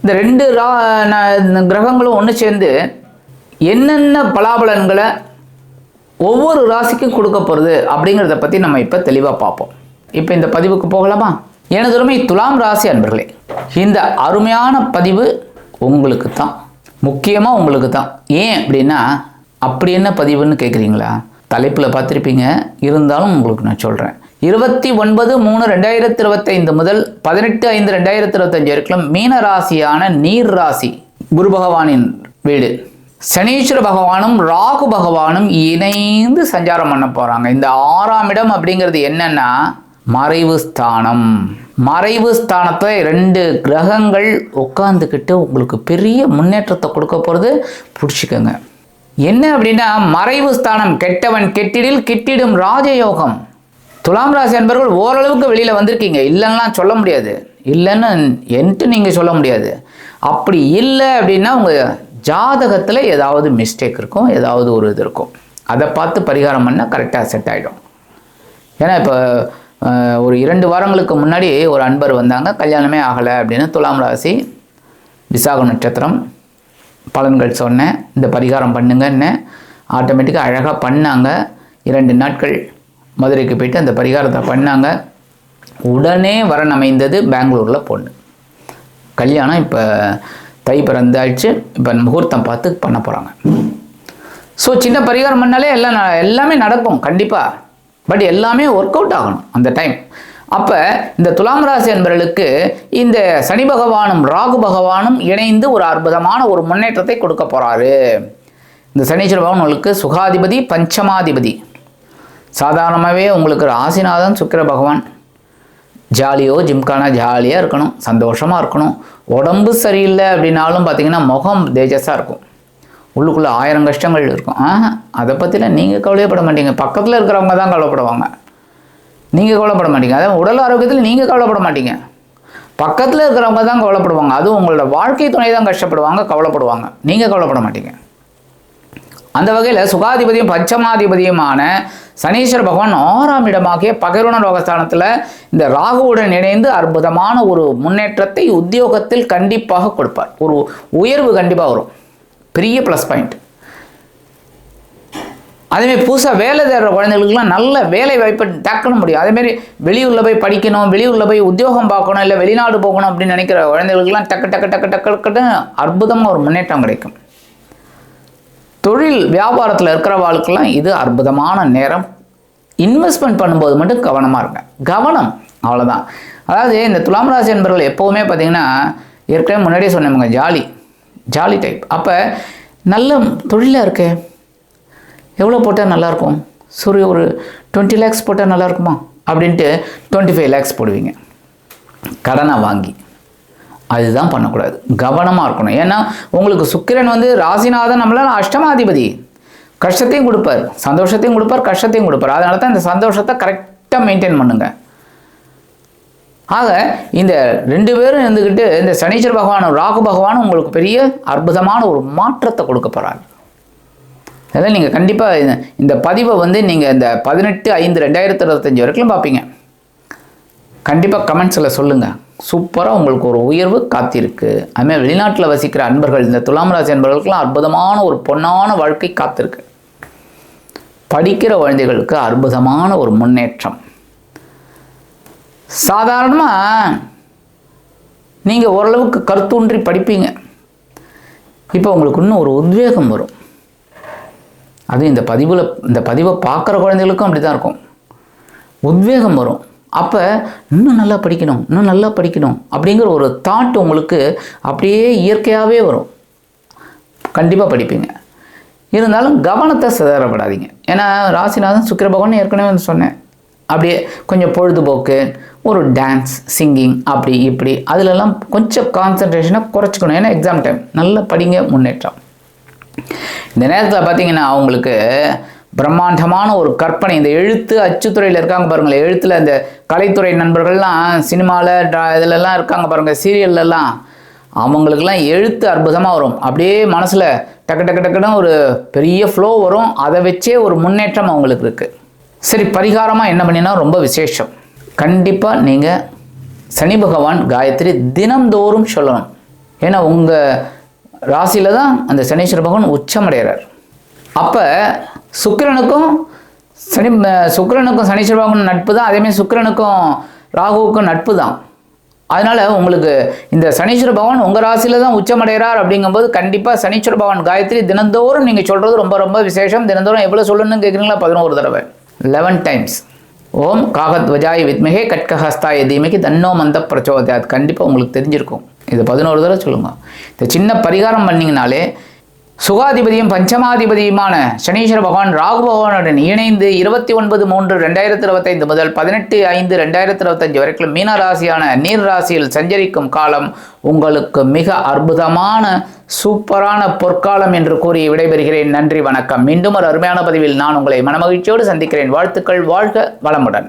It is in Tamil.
இந்த ரெண்டு ரா கிரகங்களும் ஒன்று சேர்ந்து என்னென்ன பலாபலன்களை ஒவ்வொரு ராசிக்கும் கொடுக்க போகிறது அப்படிங்கிறத பற்றி நம்ம இப்போ தெளிவாக பார்ப்போம். இப்போ இந்த பதிவுக்கு போகலாமா? எனது உரிமை துலாம் ராசி அன்பர்களே இந்த அருமையான பதிவு உங்களுக்கு தான். முக்கியமாக உங்களுக்கு தான். ஏன் அப்படின்னா அப்படி என்ன பதிவுன்னு கேட்குறீங்களா தலைப்பில் பார்த்துருப்பீங்க. இருந்தாலும் உங்களுக்கு நான் சொல்கிறேன் இருபத்தி ஒன்பது மூணு ரெண்டாயிரத்தி இருபத்தைந்து முதல் பதினெட்டு ஐந்து ரெண்டாயிரத்தி இருபத்தஞ்சு வரைக்கும் மீன ராசியான நீர் ராசி குரு பகவானின் வீடு. சனீஸ்வர பகவானும் ராகு பகவானும் இணைந்து சஞ்சாரம் பண்ண போறாங்க. இந்த ஆறாம் இடம் அப்படிங்கிறது என்னன்னா மறைவு ஸ்தானம். மறைவு ஸ்தானத்தை ரெண்டு கிரகங்கள் உட்காந்துக்கிட்டு உங்களுக்கு பெரிய முன்னேற்றத்தை கொடுக்க போகிறது பிடிச்சிக்கோங்க. என்ன அப்படின்னா மறைவு ஸ்தானம் கெட்டவன் கெட்டிடில் கெட்டிடும் ராஜயோகம். துலாம் ராசி அன்பர்கள் ஓரளவுக்கு வெளியில் வந்திருக்கீங்க. இல்லைன்னா சொல்ல முடியாது. இல்லைன்னு என்ட்டு நீங்கள் சொல்ல முடியாது. அப்படி இல்லை அப்படின்னா உங்கள் ஜாதகத்தில் ஏதாவது மிஸ்டேக் இருக்கும் ஏதாவது ஒரு இது இருக்கும். அதை பார்த்து பரிகாரம் பண்ணால் கரெக்டாக செட் ஆகிடும் ஏன்னா இப்போ ஒரு இரண்டு வாரங்களுக்கு முன்னாடி ஒரு அன்பர் வந்தாங்க கல்யாணமே ஆகலை அப்படின்னு துலாம் ராசி விசாக நட்சத்திரம் பலன்கள் சொன்னேன் இந்த பரிகாரம் பண்ணுங்கன்னு ஆட்டோமேட்டிக்காக அழகாக பண்ணாங்க. இரண்டு நாட்கள் மதுரைக்கு போயிட்டு அந்த பரிகாரத்தை பண்ணாங்க. உடனே வரன் அமைந்தது பெங்களூரில் பொண்ணு. கல்யாணம் இப்போ தை பிறந்தாச்சு. இப்போ முகூர்த்தம் பார்த்து பண்ண போகிறாங்க ஸோ சின்ன பரிகாரம் பண்ணாலே எல்லாம் ந- எல்லாமே நடக்கும் கண்டிப்பாக பட் எல்லாமே ஒர்க் அவுட் ஆகணும் அந்த டைம் அப்போ இந்த துலாம் ராசி என்பவர்களுக்கு இந்த சனி பகவானும் ராகு பகவானும் இணைந்து ஒரு அற்புதமான ஒரு முன்னேற்றத்தை கொடுக்க போகிறாரு இந்த சனீஸ்வர பகவான் உங்களுக்கு சுகாதிபதி பஞ்சமாதிபதி. சாதாரணமாகவே உங்களுக்கு ராசிநாதன் சுக்கிர பகவான். ஜாலியோ ஜிம்கானா ஜாலியாக இருக்கணும் சந்தோஷமாக இருக்கணும். உடம்பு சரியில்லை அப்படின்னாலும் பார்த்தீங்கன்னா முகம் தேஜஸாக இருக்கும். உள்ளுக்குள்ளே ஆயிரம் கஷ்டங்கள் இருக்கும். ஆஹா அதை பற்றிலாம் நீங்கள் கவலையப்பட மாட்டீங்க. பக்கத்தில் இருக்கிறவங்க தான் கவலைப்படுவாங்க. நீங்கள் கவலைப்பட மாட்டீங்க. அதாவது உடல் ஆரோக்கியத்தில் நீங்கள் கவலைப்பட மாட்டீங்க. பக்கத்தில் இருக்கிறவங்க தான் கவலைப்படுவாங்க. அதுவும் உங்களோட வாழ்க்கை துணை தான் கஷ்டப்படுவாங்க கவலைப்படுவாங்க. நீங்கள் கவலைப்பட மாட்டீங்க. அந்த வகையில் சுகாதிபதியும் பஞ்சமாதிபதியுமான சனீஸ்வர பகவான் ஆறாம் இடமாகிய பகிர்வன ரோகஸ்தானத்தில் இந்த ராகுவுடன் இணைந்து அற்புதமான ஒரு முன்னேற்றத்தை உத்தியோகத்தில் கண்டிப்பாக கொடுப்பார். ஒரு உயர்வு கண்டிப்பாக வரும். பெரிய ப்ளஸ் பாயிண்ட் அதேமாரி புதுசாக வேலை தேடுற குழந்தைகளுக்குலாம் நல்ல வேலை வாய்ப்பை டக்குன்னு முடியும். அதேமாரி வெளியூரில் போய் படிக்கணும் வெளியூரில் போய் உத்தியோகம் பார்க்கணும் இல்லை வெளிநாடு போகணும் அப்படின்னு நினைக்கிற குழந்தைகளுக்குலாம் டக்கு டக்கு டக்கு டக்கு டக்குன்னு அற்புதமாக ஒரு முன்னேற்றம் கிடைக்கும். தொழில் வியாபாரத்தில் இருக்கிறவாளுக்கெல்லாம் இது அற்புதமான நேரம். இன்வெஸ்ட்மெண்ட் பண்ணும்போது மட்டும் கவனமாக இருங்க. கவனம் அவ்வளோதான் அதாவது இந்த துலாம் ராசி என்பவர்கள் எப்போவுமே பார்த்தீங்கன்னா ஏற்கனவே முன்னாடியே சொன்னவங்க ஜாலி. ஜாலி டைப் அப்போ நல்ல தொழிலாக இருக்கே? எவ்வளோ போட்டால் நல்லாயிருக்கும் சூரிய ஒரு டுவெண்ட்டி லேக்ஸ் போட்டால் நல்லாயிருக்குமா அப்படின்ட்டு டுவெண்ட்டி ஃபைவ் லேக்ஸ் போடுவீங்க. கடனை வாங்கி. அதுதான் பண்ணக்கூடாது. கவனமாக இருக்கணும். ஏன்னா உங்களுக்கு சுக்கிரன் வந்து ராசிநாதன் நம்மளால் அஷ்டமாதிபதி. கஷ்டத்தையும் கொடுப்பார். சந்தோஷத்தையும் கொடுப்பார் கஷ்டத்தையும் கொடுப்பார். அதனால தான் இந்த சந்தோஷத்தை கரெக்டாக மெயின்டைன் பண்ணுங்க. ஆக இந்த ரெண்டு பேரும் இருந்துக்கிட்டு இந்த சனீஸ்வர பகவானும் ராகு பகவானும் உங்களுக்கு பெரிய அற்புதமான ஒரு மாற்றத்தை கொடுக்க போகிறாங்க அதான் நீங்கள் கண்டிப்பாக இந்த பதிவை வந்து நீங்கள் இந்த பதினெட்டு ஐந்து ரெண்டாயிரத்தி இருபத்தஞ்சி வரைக்கும் பார்ப்பீங்க. கண்டிப்பாக கமெண்ட்ஸில் சொல்லுங்கள் சூப்பராக உங்களுக்கு ஒரு உயர்வு காத்திருக்கு. அதுமாதிரி வெளிநாட்டில் வசிக்கிற அன்பர்கள் இந்த துலாம் ராசி அன்பர்களுக்கெல்லாம் அற்புதமான ஒரு பொன்னான வாழ்க்கை காத்திருக்கு. படிக்கிற குழந்தைகளுக்கு அற்புதமான ஒரு முன்னேற்றம். சாதாரணமாக நீங்கள் ஓரளவுக்கு கருத்தூன்றி படிப்பீங்க. இப்போ உங்களுக்கு இன்னும் ஒரு உத்வேகம் வரும். அது இந்த பதிவில் இந்த பதிவை பார்க்குற குழந்தைகளுக்கும் அப்படி தான் இருக்கும். உத்வேகம் வரும். அப்போ இன்னும் நல்லா படிக்கணும் இன்னும் நல்லா படிக்கணும் அப்படிங்கிற ஒரு தாட் உங்களுக்கு அப்படியே இயற்கையாகவே வரும். கண்டிப்பாக படிப்பீங்க. இருந்தாலும் கவனத்தை சிதறப்படாதீங்க. ஏன்னா ராசிநாதன் சுக்கிர பகவான் ஏற்கனவே வந்து சொன்னேன். அப்படியே கொஞ்சம் பொழுதுபோக்கு ஒரு டான்ஸ் சிங்கிங் அப்படி இப்படி. அதிலெல்லாம் கொஞ்சம் கான்சன்ட்ரேஷனை குறைச்சிக்கணும். ஏன்னா எக்ஸாம் டைம் நல்லா படிங்க முன்னேற்றம். இந்த நேரத்தில் பார்த்தீங்கன்னா அவங்களுக்கு பிரம்மாண்டமான ஒரு கற்பனை. இந்த எழுத்து அச்சுத்துறையில் இருக்காங்க பாருங்களேன் எழுத்தில் இந்த கலைத்துறை நண்பர்கள்லாம் சினிமாவில் ட்ரா இதிலெல்லாம் இருக்காங்க பாருங்கள் சீரியல்லலாம். அவங்களுக்கெல்லாம் எழுத்து அற்புதமாக வரும். அப்படியே மனசில் டக்கு டக்கு டக்குன்னு ஒரு பெரிய ஃப்ளோ வரும். அதை வச்சே ஒரு முன்னேற்றம் அவங்களுக்கு இருக்குது சரி பரிகாரமாக என்ன பண்ணினா ரொம்ப விசேஷம். கண்டிப்பாக நீங்கள் சனி பகவான் காயத்ரி தினம்தோறும் சொல்லணும். ஏன்னா உங்கள் ராசியில் தான் அந்த சனீஸ்வர பகவான் உச்சமடைகிறார் அப்போ சுக்கிரனுக்கும் சனி சுக்கிரனுக்கும் சனீஸ்வர பகவான் நட்பு தான். அதேமாதிரி சுக்கிரனுக்கும் ராகுவுக்கும் நட்பு தான். அதனால் உங்களுக்கு இந்த சனீஸ்வர பகவான் உங்கள் ராசியில் தான் உச்சமடைகிறார் அப்படிங்கும்போது கண்டிப்பாக சனீஸ்வர பகவான் காயத்ரி தினந்தோறும் நீங்கள் சொல்கிறது ரொம்ப ரொம்ப விசேஷம். தினந்தோறும் எவ்வளோ சொல்லணும்னு கேட்குறீங்களா பதினோரு தடவை. லெவன் டைம்ஸ் ஓம் காகத்வஜாய் வித்மகே கட்கஹஸ்தாய தீமகி தன்னோ மந்த பிரச்சோதயாத். கண்டிப்பாக உங்களுக்கு தெரிஞ்சிருக்கும். இது பதினோரு தடவை சொல்லுங்கள் இந்த சின்ன பரிகாரம் பண்ணிங்கனாலே சுகாதிபதியும் பஞ்சமாதிபதியுமான சனீஸ்வர பகவான் ராகு பகவானுடன் இணைந்து இருபத்தி ஒன்பது மூன்று ரெண்டாயிரத்தி இருபத்தைந்து முதல் பதினெட்டு ஐந்து ரெண்டாயிரத்தி இருபத்தஞ்சு வரைக்கும் மீன ராசியான நீர் ராசியில் சஞ்சரிக்கும் காலம் உங்களுக்கு மிக அற்புதமான சூப்பரான பொற்காலம் என்று கூறி விடைபெறுகிறேன். நன்றி வணக்கம். மீண்டும் ஒரு அருமையான பதிவில் நான் உங்களை மனமகிழ்ச்சியோடு சந்திக்கிறேன். வாழ்த்துக்கள் வாழ்க வளமுடன்.